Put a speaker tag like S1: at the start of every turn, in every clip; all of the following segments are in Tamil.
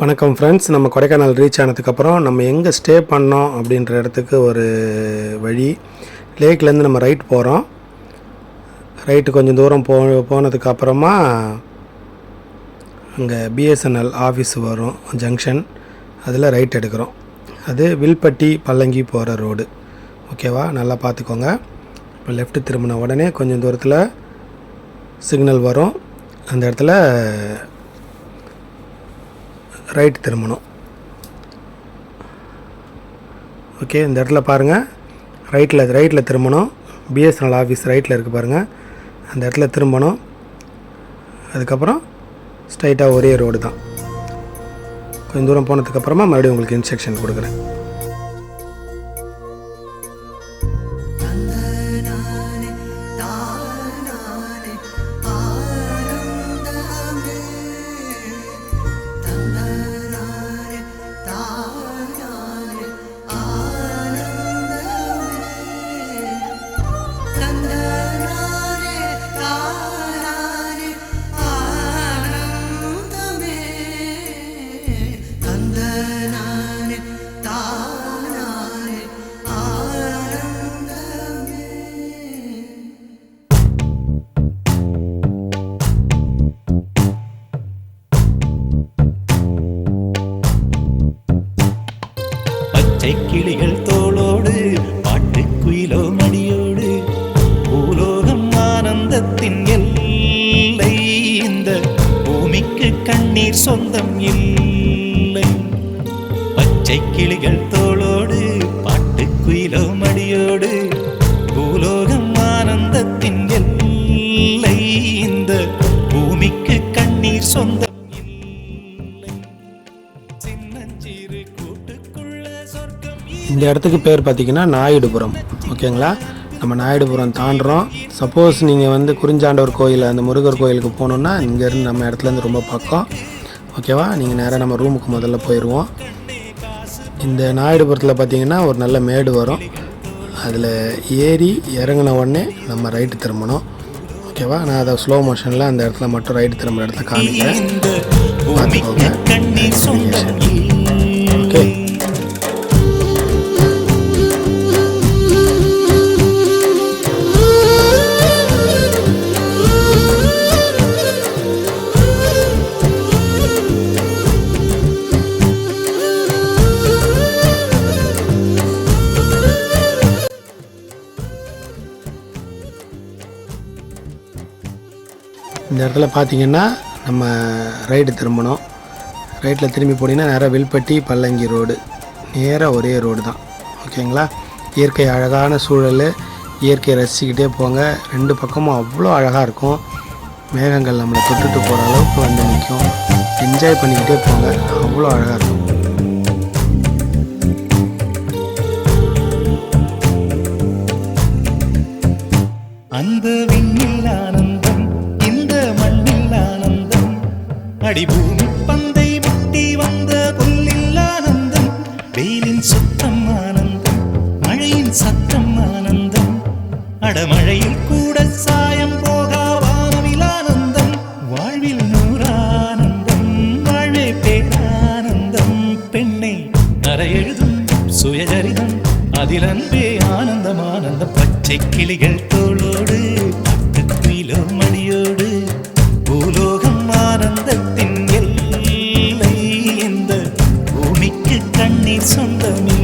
S1: வணக்கம் ஃப்ரெண்ட்ஸ் நம்ம கொடைக்கானல் ரீச் ஆனதுக்கப்புறம் நம்ம எங்கே ஸ்டே பண்ணோம் அப்படின்ற இடத்துக்கு ஒரு வழி. லேக்லேருந்து நம்ம ரைட் போகிறோம் ரைட்டு கொஞ்சம் தூரம் போ போனதுக்கப்புறமா அங்கே பிஎஸ்என்எல் ஆஃபீஸ் வரும் ஜங்ஷன் அதில் ரைட் எடுக்கிறோம். அது வில்பட்டி பல்லங்கி போகிற ரோடு ஓகேவா நல்லா பார்த்துக்கோங்க. இப்போ லெஃப்ட்டு திரும்பின உடனே கொஞ்சம் தூரத்தில் சிக்னல் வரும். அந்த இடத்துல ரைட் திரும்பணும். ஓகே இந்த இடத்துல பாருங்கள் ரைட்டில் ரைட்டில் திரும்பணும். பிஎஸ்என்எல் ஆஃபீஸ் ரைட்டில் இருக்குது பாருங்கள் அந்த இடத்துல திரும்பணும். அதுக்கப்புறம் ஸ்ட்ரைட்டாக ஒரே ரோடு தான். கொஞ்சம் தூரம் போனதுக்கப்புறமா மறுபடியும் உங்களுக்கு இன்ஸ்ட்ரக்ஷன் கொடுக்குறேன்.
S2: சொந்தம் இல்லை. பச்சை கிளிகள் தோளோடு பாட்டுக்குயிலோ மடியோடு பூலோகம் ஆனந்தத்தின் எல்லை. இந்த பூமிக்கு கண்ணீர் சொந்தம்
S1: இந்த இடத்துக்கு பேர் பார்த்தீங்கன்னா நாயுடுபுரம். ஓகேங்களா? நம்ம நாயுடுபுரம் தாண்டுறோம். சப்போஸ் நீங்கள் வந்து குறிஞ்சாண்டவர் கோயில் அந்த முருகர் கோயிலுக்கு போகணுன்னா இங்கேருந்து நம்ம இடத்துலேருந்து ரொம்ப பக்கம். ஓகேவா? நீங்கள் நேராக நம்ம ரூமுக்கு முதல்ல போயிடுவோம் இந்த நாயுடுபுரத்தில் பார்த்தீங்கன்னா ஒரு நல்ல மேடு வரும். அதில் ஏறி இறங்கின உடனே நம்ம ரைட்டு திரும்பணும். ஓகேவா? நான் அதை ஸ்லோ மோஷனில் அந்த இடத்துல மட்டும் ரைட்டு திரும்புற இடத்துல காமிக்கிறேன்.
S2: இந்த
S1: இந்த இடத்துல பார்த்தீங்கன்னா நம்ம ரைடு திரும்பணும். ரைட்டில் திரும்பி போனீங்கன்னா நேராக வில்பட்டி பல்லங்கி ரோடு. நேராக ஒரே ரோடு தான். ஓகேங்களா? இயற்கை அழகான சூழல். இயற்கையை ரசிச்சுக்கிட்டே போங்க. ரெண்டு பக்கமும் அவ்வளோ அழகாக இருக்கும். மேகங்கள் நம்மளை தொட்டுட்டு போகிற அளவுக்கு வந்து நிற்கும். என்ஜாய் பண்ணிக்கிட்டே போங்க. அவ்வளோ அழகாக இருக்கும்.
S2: அந்த அடிபூமி பந்தை முட்டி வந்த புல்லில் ஆனந்தம் வெயிலின் சுத்தம் ஆனந்தம் மழையின் சத்தம் ஆனந்தம். அடமழையில் கூட சாயம் போகா வானவில் ஆனந்தம் வாழ்வில் நூறானந்தம் வாழ்வே பேரானந்தம். பெண்ணை அறையெழுதும் சுயசரிதம் அதில் அன்பே ஆனந்தம் ஆனந்தம். பச்சை கிளிகள் தோல் கண்ணீர்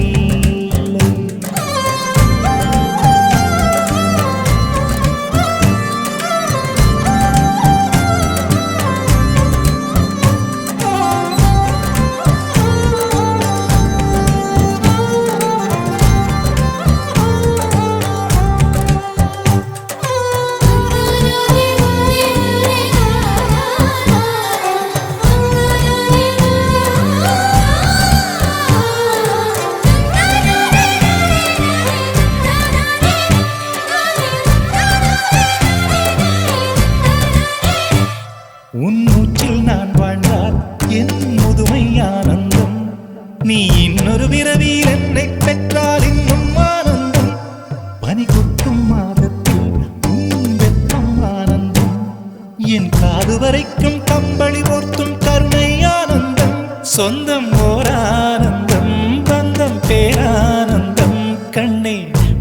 S2: என் காது வரைக்கும் கம்பளி போர்த்தும் கருணை ஆனந்தம் சொந்தம் ஓரானந்தம் பந்தம் பேரானந்தம். கண்ணே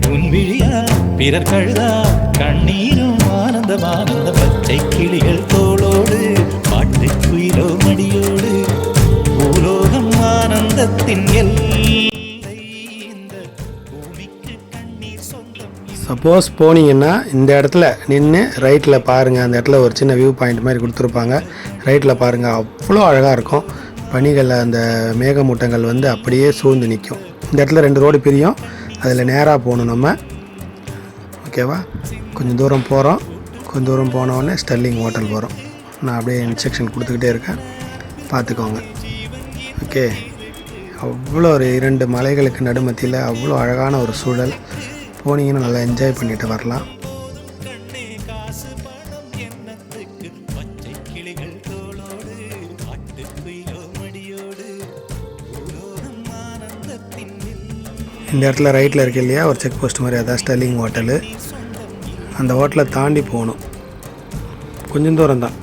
S2: உன் விழியா பிறர் கழுதா கண்ணீரும் ஆனந்தம் பச்சை கிளிகள் தோளோடு பாட்டு குயிலோ மடியோடு. பூலோகம் ஆனந்தத்தின் எல்லை
S1: சப்போஸ் போனீங்கன்னா இந்த இடத்துல நின்று ரைட்டில் பாருங்கள் அந்த இடத்துல ஒரு சின்ன வியூ பாயிண்ட் மாதிரி கொடுத்துருப்பாங்க. ரைட்டில் பாருங்கள் அவ்வளோ அழகாக இருக்கும். பனிகளில் அந்த மேகமூட்டங்கள் வந்து அப்படியே சூழ்ந்து நிற்கும் இந்த இடத்துல ரெண்டு ரோடு பிரியும். அதில் நேராக போகணும் நம்ம. ஓகேவா கொஞ்சம் தூரம் போகிறோம் கொஞ்சம் தூரம் போன ஸ்டெர்லிங் ஹோட்டல் போகிறோம் நான் அப்படியே இன்ஸ்ட்ரக்ஷன் கொடுத்துக்கிட்டே இருக்கேன். பார்த்துக்கோங்க. ஓகே அவ்வளோ ஒரு இரண்டு மலைகளுக்கு நடுமத்தியில் அவ்வளோ அழகான ஒரு சூழல். போனீங்கன்னா நல்லா என்ஜாய் பண்ணிட்டு வரலாம். இந்த இடத்துல ரைட்டில் இருக்கு இல்லையா? ஒரு செக் போஸ்ட் மாதிரி அதான் ஸ்டெல்லிங் ஹோட்டலு அந்த ஹோட்டலை தாண்டி போகணும். கொஞ்சம் தூரம் தான்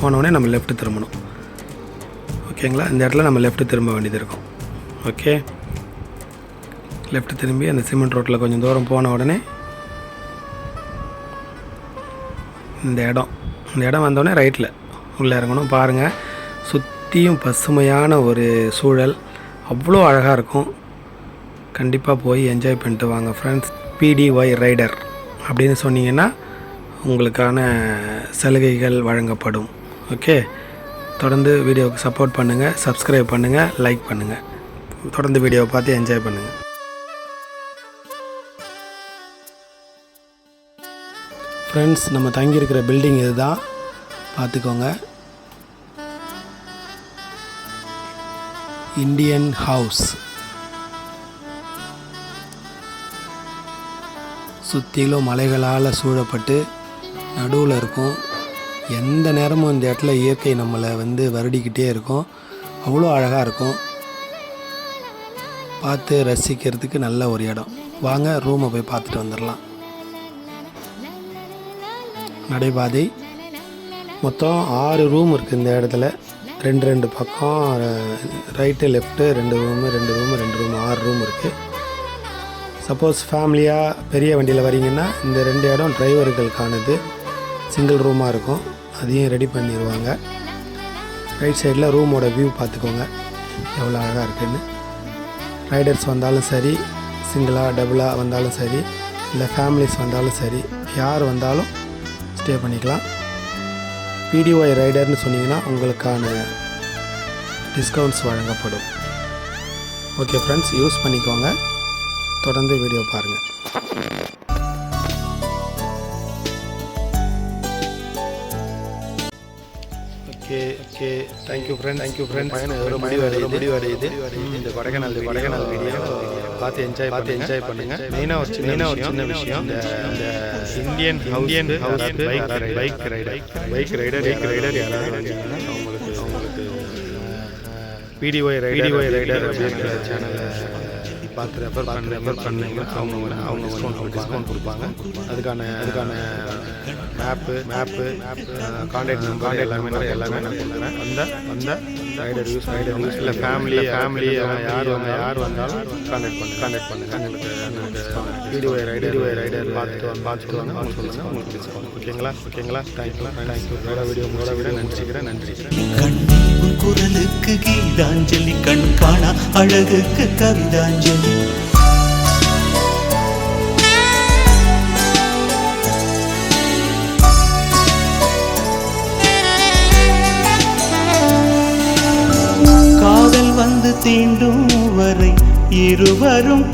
S1: போனோடனே நம்ம லெஃப்ட்டு திரும்பணும். ஓகேங்களா இந்த இடத்துல நம்ம லெஃப்ட்டு திரும்ப வேண்டியது இருக்கும். ஓகே லெஃப்ட் திரும்பி அந்த சிமெண்ட் ரோட்டில் கொஞ்சம் தூரம் போன உடனே இந்த இடம். இந்த இடம் வந்தோடனே ரைட்டில் உள்ளே இறங்கணும். பாருங்கள் சுற்றியும் பசுமையான ஒரு சூழல். அவ்வளோ அழகாக இருக்கும். கண்டிப்பாக போய் என்ஜாய் பண்ணிட்டு வாங்க ஃப்ரெண்ட்ஸ் பிடிஒய் ரைடர் அப்படின்னு சொன்னீங்கன்னா உங்களுக்கான சலுகைகள் வழங்கப்படும். ஓகே தொடர்ந்து வீடியோவுக்கு சப்போர்ட் பண்ணுங்கள் சப்ஸ்கிரைப் பண்ணுங்கள் லைக் பண்ணுங்கள் தொடர்ந்து வீடியோவை பார்த்து என்ஜாய் பண்ணுங்கள் ஃப்ரெண்ட்ஸ் நம்ம தங்கியிருக்கிற பில்டிங் இதுதான். பார்த்துக்கோங்க. இந்தியன் ஹவுஸ் சுற்றிலும் மலைகளால் சூழப்பட்டு நடுவில் இருக்கும். எந்த நேரமும் இந்த இடத்துல இயற்கை நம்மளை வந்து வருடிக்கிட்டே இருக்கும். அவ்வளோ அழகாக இருக்கும். பார்த்து ரசிக்கிறதுக்கு நல்ல ஒரு இடம். வாங்க ரூமை போய் பார்த்துட்டு வந்துடலாம். நடைபாதை. மொத்தம் ஆறு ரூம் இருக்குது இந்த இடத்துல. ரெண்டு ரெண்டு பக்கம் ரைட்டு லெஃப்ட்டு ரெண்டு ரூமு ரெண்டு ரூமு ரெண்டு ரூம் ஆறு ரூம் இருக்குது சப்போஸ் ஃபேமிலியாக பெரிய வண்டியில் வரீங்கன்னா இந்த ரெண்டு இடம் டிரைவர்களுக்கானது சிங்கிள் ரூமாக இருக்கும். அதையும் ரெடி பண்ணிடுவாங்க. ரைட் சைடில் ரூமோட வியூ பார்த்துக்கோங்க. எவ்வளோ அழகாக இருக்குன்னு. ரைடர்ஸ் வந்தாலும் சரி சிங்கிளாக டபுளாக வந்தாலும் சரி இல்லை ஃபேமிலிஸ் வந்தாலும் சரி யார் வந்தாலும் ஸ்டே பண்ணிக்கலாம். பிடிஒய் ரைடர்னு சொன்னீங்கன்னா உங்களுக்கான டிஸ்கவுண்ட்ஸ் வழங்கப்படும். ஓகே ஃப்ரெண்ட்ஸ் யூஸ் பண்ணிக்கோங்க. தொடர்ந்து வீடியோ பாருங்கள் okay okay thank you friend thank you friend பயணம் ஒரு முடிவடையுது முடிவடையுது இந்த கொடைக்கானல் கொடைக்கானல் வீடியோ பார்த்து என்ஜாய் பார்த்து என்ஜாய் பண்ணுங்க. மெயினாக ஒரு சின்ன ஒரு சின்ன விஷயம். இந்த இந்த Indian Indian house bike bike rider bike rider bike rider யாராவது அவங்களுக்கு அவங்களுக்கு பிடிஒய் ரைடர் பிடிஒய் ரைடர் அப்படிங்கிற சேனலை பார்த்து ரெஃபர் பண்ண ரெஃபர் பண்ணீங்க. அவங்க அவங்க டிஸ்கவுண்ட் கொடுப்பாங்க. அதுக்கான அதுக்கான மேப்பு மேப்பு கான்டாக்ட் நம்பர் எல்லாமே நான் எல்லாமே நான் கொடுக்குறேன் வந்த வந்த ரைடர் யூஸ் ரைடர் யூஸ் இல்லை ஃபேமிலி ஃபேமிலி யார் வந்த யார் வந்தாலும் கான்டாக்ட் பண்ணு கான்டாக்ட் பண்ணுங்க. உங்களுக்கு வீடியோ ரைடர் வீடியோ ரைடர் பார்த்துட்டு வந்து பார்த்துட்டு வந்து அவங்க சொல்லுங்க உங்களுக்கு டிஸ்கவுண்ட் ஓகேங்களா? ஓகேங்களா? தேங்க்யூ தேங்க்யூ உங்களோட வீடியோ உங்களோட வீடியோ நன்றிக்கிறேன். நன்றி.
S2: குரலுக்கு கீதாஞ்சலி கண் காணா அழகுக்கு கவிதாஞ்சலி. தீண்டும் வரை இருவரும்